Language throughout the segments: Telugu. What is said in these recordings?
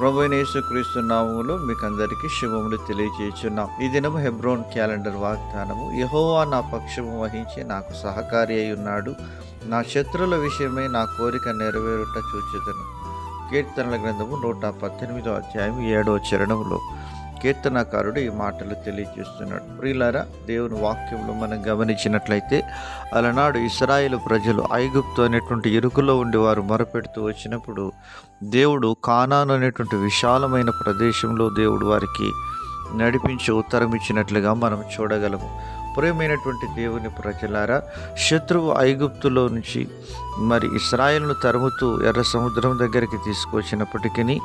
ప్రభు యేసుక్రీస్తు మీకు అందరికీ శుభములు తెలియజేస్తున్నాం ఈ దినము హెబ్రోన్ క్యాలెండర్ వాగ్దానము. యహోవా నా పక్షము వహించి నాకు సహకారి అయి ఉన్నాడు. నా శత్రువుల విషయమై నా కోరిక నెరవేరుట చూచుదను. కీర్తనల గ్రంథము నూట పద్దెనిమిదో అధ్యాయం ఏడో చరణంలో కీర్తనకారుడు ఈ మాటలు తెలియజేస్తున్నాడు. ప్రియులారా దేవుని వాక్యంలో మనం గమనించినట్లయితే అలనాడు ఇస్రాయేల్ ప్రజలు ఐగుప్తు అనేటువంటి ఇరుకులో ఉండి వారు మొరపెడుతూ వచ్చినప్పుడు దేవుడు కానాను అనేటువంటి విశాలమైన ప్రదేశంలో దేవుడు వారికి నడిపించి ఉత్తరం ఇచ్చినట్లుగా మనం చూడగలము. ప్రియమైనటువంటి దేవుని ప్రజలారా శత్రువు ఐగుప్తులో నుంచి మరి ఇస్రాయల్ను తరుముతూ ఎర్ర సముద్రం దగ్గరికి తీసుకొచ్చినప్పటికీ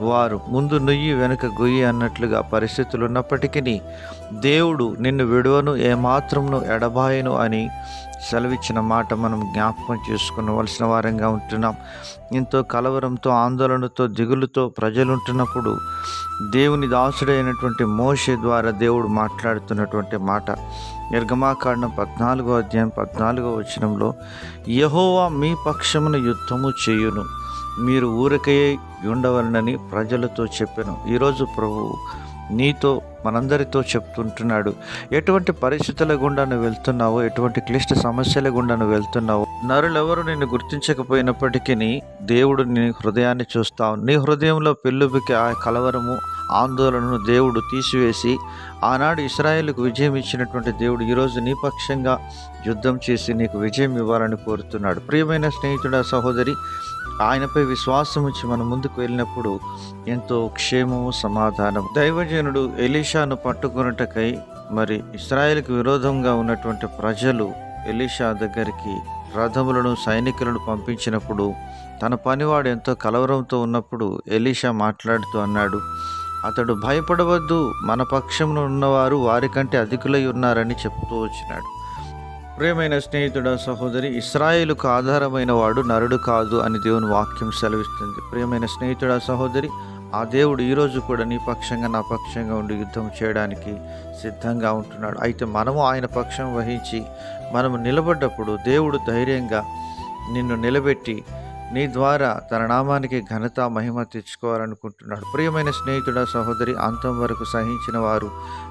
వారు ముందు నుయ్యి వెనుక గొయ్యి అన్నట్లుగా పరిస్థితులు ఉన్నప్పటికీ దేవుడు నిన్ను విడువను ఏమాత్రమును ఎడబాయను అని సెలవిచ్చిన మాట మనం జ్ఞాపకం చేసుకునవలసిన వారంగా ఉంటున్నాం. ఎంతో కలవరంతో ఆందోళనతో దిగులుతో ప్రజలు ఉంటున్నప్పుడు దేవుని దాసుడైనటువంటి మోషే ద్వారా దేవుడు మాట్లాడుతున్నటువంటి మాట. నిర్గమాకాండం పద్నాలుగో అధ్యాయం పద్నాలుగో వచనంలో యహోవా మీ పక్షమున యుద్ధము చేయును. మీరు ఊరికే ఉండవలనని ప్రజలతో చెప్పాను. ఈరోజు ప్రభు నీతో మనందరితో చెప్తుంటున్నాడు. ఎటువంటి పరిస్థితుల గుండా నువ్వు వెళ్తున్నావో ఎటువంటి క్లిష్ట సమస్యల గుండా నువ్వు వెళ్తున్నావో నరులెవరు నిన్ను గుర్తించకపోయినప్పటికీ దేవుడు నీ హృదయాన్ని చూస్తావు. నీ హృదయంలో పెళ్ళుబికి ఆ కలవరము ఆందోళనను దేవుడు తీసివేసి ఆనాడు ఇస్రాయేల్కు విజయం ఇచ్చినటువంటి దేవుడు ఈరోజు నీ పక్షంగా యుద్ధం చేసి నీకు విజయం ఇవ్వాలని కోరుతున్నాడు. ప్రియమైన స్నేహితుడ సహోదరి ఆయనపై విశ్వాసం ఉంచి మనం ముందుకు వెళ్ళినప్పుడు ఎంతో క్షేమము సమాధానం దైవజనుడు ఎలీషాను పట్టుకున్నటకై మరి ఇస్రాయేల్కి విరోధంగా ఉన్నటువంటి ప్రజలు ఎలీషా దగ్గరికి రథములను సైనికులను పంపించినప్పుడు తన పనివాడు ఎంతో కలవరంతో ఉన్నప్పుడు ఎలీషా మాట్లాడుతూ అన్నాడు అతడు భయపడవద్దు మన పక్షంలో ఉన్నవారు వారికంటే అధికులై ఉన్నారని చెప్తూ వచ్చినాడు. ప్రియమైన స్నేహితుడ సహోదరి ఇస్రాయేలుకు ఆధారమైన వాడు నరుడు కాదు అని దేవుని వాక్యం సెలవిస్తుంది. ప్రియమైన స్నేహితుడ సహోదరి ఆ దేవుడు ఈరోజు కూడా నీ పక్షంగా నా పక్షంగా ఉండి యుద్ధం చేయడానికి సిద్ధంగా ఉంటున్నాడు. అయితే మనము ఆయన పక్షం వహించి మనము నిలబడ్డప్పుడు దేవుడు ధైర్యంగా నిన్ను నిలబెట్టి నీ ద్వారా తన నామానికి ఘనత మహిమ తెచ్చుకోవాలనుకుంటున్నాడు. ప్రియమైన స్నేహితుడ సహోదరి అంతం వరకు సహించిన వారు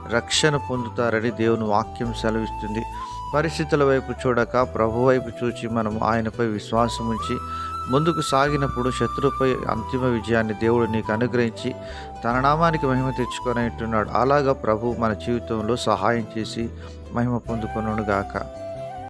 రక్షణ పొందుతారని దేవుని వాక్యం సెలవిస్తుంది. పరిస్థితుల వైపు చూడక ప్రభు వైపు చూచి మనం ఆయనపై విశ్వాసం ఉంచి ముందుకు సాగినప్పుడు శత్రువుపై అంతిమ విజయాన్ని దేవుడు నీకు అనుగ్రహించి తన నామానికి మహిమ తెచ్చుకొని అంటున్నాడు అలాగా ప్రభు మన జీవితంలో సహాయం చేసి మహిమ పొందుకొనుగాక